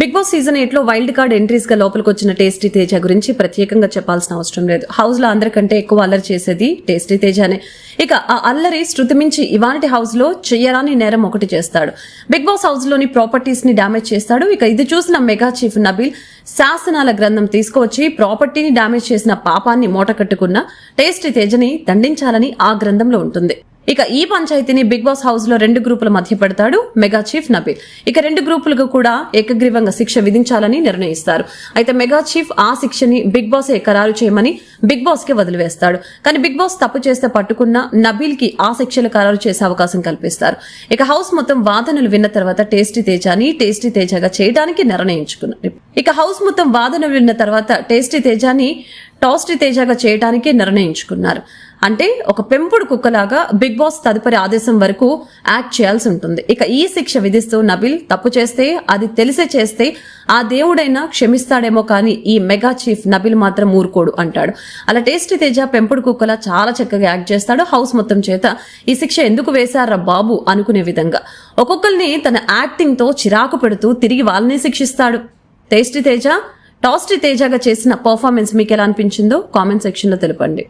Big boss season ఎయిట్లో wild card ఎంట్రీస్గా లోపలికి వచ్చిన టేస్టీ తేజ గురించి ప్రత్యేకంగా చెప్పాల్సిన అవసరం లేదు. హౌస్లో అందరికంటే ఎక్కువ అల్లరి చేసేది టేస్టీ తేజనే. ఇక ఆ అల్లరి శృతిమించి ఇవాంటి హౌస్లో చెయ్యరాని నేరం ఒకటి చేస్తాడు. బిగ్ బాస్ హౌస్లోని ప్రాపర్టీస్ని డామేజ్ చేస్తాడు. ఇక ఇది చూసిన మెగా చీఫ్ నబీల్ శాసనాల గ్రంథం తీసుకువచ్చి ప్రాపర్టీని డామేజ్ చేసిన పాపాన్ని మూటకట్టుకున్న టేస్టీ తేజని దండించాలని ఆ గ్రంథంలో ఉంటుంది. ఇక ఈ పంచాయతీని బిగ్ బాస్ హౌస్లో రెండు గ్రూపుల మధ్య పెడతాడు మెగా చీఫ్ నబీల్. ఇక రెండు గ్రూపులకు కూడా ఏకగ్రీవంగా శిక్ష విధించాలని నిర్ణయిస్తారు. అయితే మెగా చీఫ్ ఆ శిక్షని బిగ్ బాస్ ఖరారు చేయమని బిగ్ బాస్కి వదిలివేస్తాడు. కానీ బిగ్ బాస్ తప్పు చేస్తే పట్టుకున్న నబీల్కి ఆ శిక్షలు ఖరారు చేసే అవకాశం కల్పిస్తారు. ఇక హౌస్ మొత్తం వాదనలు విన్న తర్వాత టేస్టీ తేజాని టేస్టీ తేజగా చేయడానికి నిర్ణయించుకున్నారు ఇక హౌస్ మొత్తం వాదనలు విన్న తర్వాత టేస్టీ తేజాని టాస్టీ తేజగా చేయడానికి నిర్ణయించుకున్నారు. అంటే ఒక పెంపుడు కుక్కలాగా బిగ్ బాస్ తదుపరి ఆదేశం వరకు యాక్ట్ చేయాల్సి ఉంటుంది. ఇక ఈ శిక్ష విధిస్తూ నబిల్ తప్పు చేస్తే అది తెలిసే చేస్తే ఆ దేవుడైనా క్షమిస్తాడేమో కానీ ఈ మెగా చీఫ్ నబిల్ మాత్రం ఊరుకోడు అంటాడు. అలా టేస్టీ తేజ పెంపుడు కుక్కలా చాలా చక్కగా యాక్ట్ చేస్తాడు. హౌస్ మొత్తం చేత ఈ శిక్ష ఎందుకు వేశారా బాబు అనుకునే విధంగా. ఒక్కొక్కరిని తన యాక్టింగ్తో చిరాకు పెడుతూ తిరిగి వాళ్ళని శిక్షిస్తాడు. టేస్టీ తేజ టాస్టీ తేజగా చేసిన పర్ఫార్మెన్స్ మీకు ఎలా అనిపించిందో కామెంట్ సెక్షన్లో తెలపండి.